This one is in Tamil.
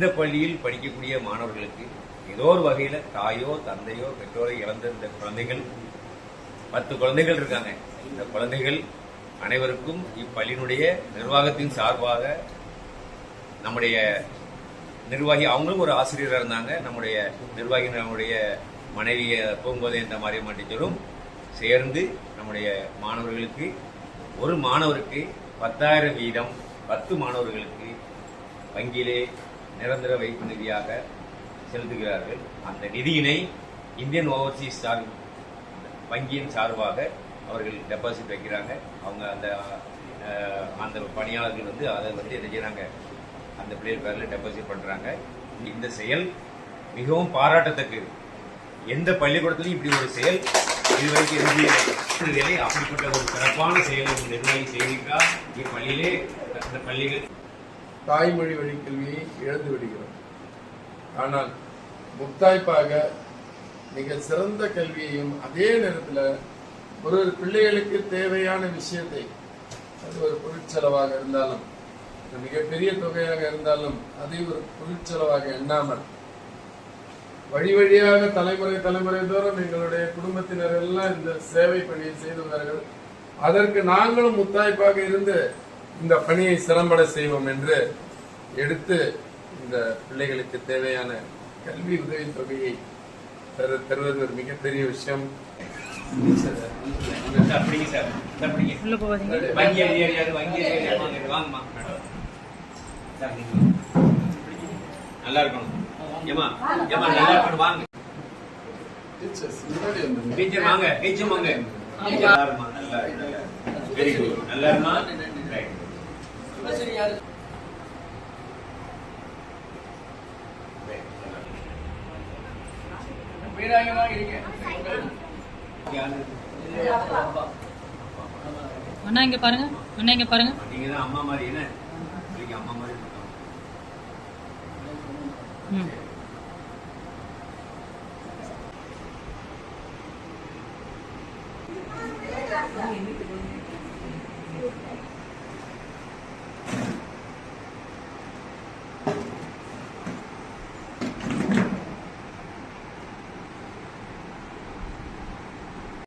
இந்த பள்ளியில் படிக்கக்கூடிய மாணவர்களுக்கு ஏதோ ஒரு வகையில தாயோ தந்தையோ பெற்றோரை இழந்த இந்த குழந்தைகள் பத்து குழந்தைகள் இருக்காங்க. இந்த குழந்தைகள் அனைவருக்கும் இப்பள்ளியினுடைய நிர்வாகத்தின் சார்பாக நம்முடைய நிர்வாகி அவங்களும் ஒரு ஆசிரியராக இருந்தாங்க. நம்முடைய நிர்வாகி நம்முடைய மனைவியை பூங்கோதை என்ற மாதிரி டீச்சரும் சேர்ந்து நம்முடைய மாணவர்களுக்கு ஒரு மாணவருக்கு பத்தாயிரம் வீதம் பத்து மாணவர்களுக்கு வங்கியிலே நிரந்தர வைப்பு நிதியாக செலுத்துகிறார்கள். அந்த நிதியினை இந்தியன் ஓவர்சீஸ் சார் வங்கியின் சார்பாக அவர்கள் டெபாசிட் வைக்கிறாங்க. அவங்க அந்த அந்த பணியாளர்கள் வந்து அதை வந்து என்ன செய்கிறாங்க அந்த பிள்ளைகள் பேரில் டெபாசிட் பண்ணுறாங்க இந்த செயல் மிகவும் பாராட்டத்தக்கது எந்த பள்ளிக்கூடத்திலையும் இப்படி ஒரு செயல் இதுவரைக்கும் இருந்ததில்லை அப்படிப்பட்ட ஒரு சிறப்பான செயலை நிர்வாகி செய்திருக்கா இப்பள்ளியிலே அந்த பள்ளிகள் தாய்மொழி வழி கல்வியை இழந்து விடுகிறோம். ஆனால் முத்தாய்ப்பாக மிக சிறந்த கல்வியையும் அதே நேரத்தில் ஒரு ஒரு பிள்ளைகளுக்கு தேவையான விஷயத்தை அது ஒரு பொருட்செலவாக இருந்தாலும் மிகப்பெரிய தொகையாக இருந்தாலும் அதை ஒரு பொருட்செலவாக எண்ணாமல் வழி வழியாக தலைமுறை தலைமுறை தோறும் எங்களுடைய குடும்பத்தினர் எல்லாம் இந்த சேவை பணியை செய்து வந்தார்கள். அதற்கு நாங்களும் முத்தாய்ப்பாக இருந்து இந்த பணியை சிறம்பட செய்வோம் என்று எடுத்து இந்த பிள்ளைகளுக்கு தேவையான கல்வி உதவித் தொகையை தரு- தருவது ஒரு மிகப்பெரிய விஷயம். நல்லா இருக்கணும். ஏமா ஏமா நல்லா இருக்கணும். வாங்க. டீச்சர் வாங்க டீச்சர் வாங்க. நல்லா இருமா நல்லா வெரி குட் நல்லா இருமா அண்ணா இங்க பாருங்க அண்ணா இங்க பாருங்க நீங்க தான் அம்மா மாதிரி என்ன நீங்க அம்மா மாதிரி இருக்கணும். ம்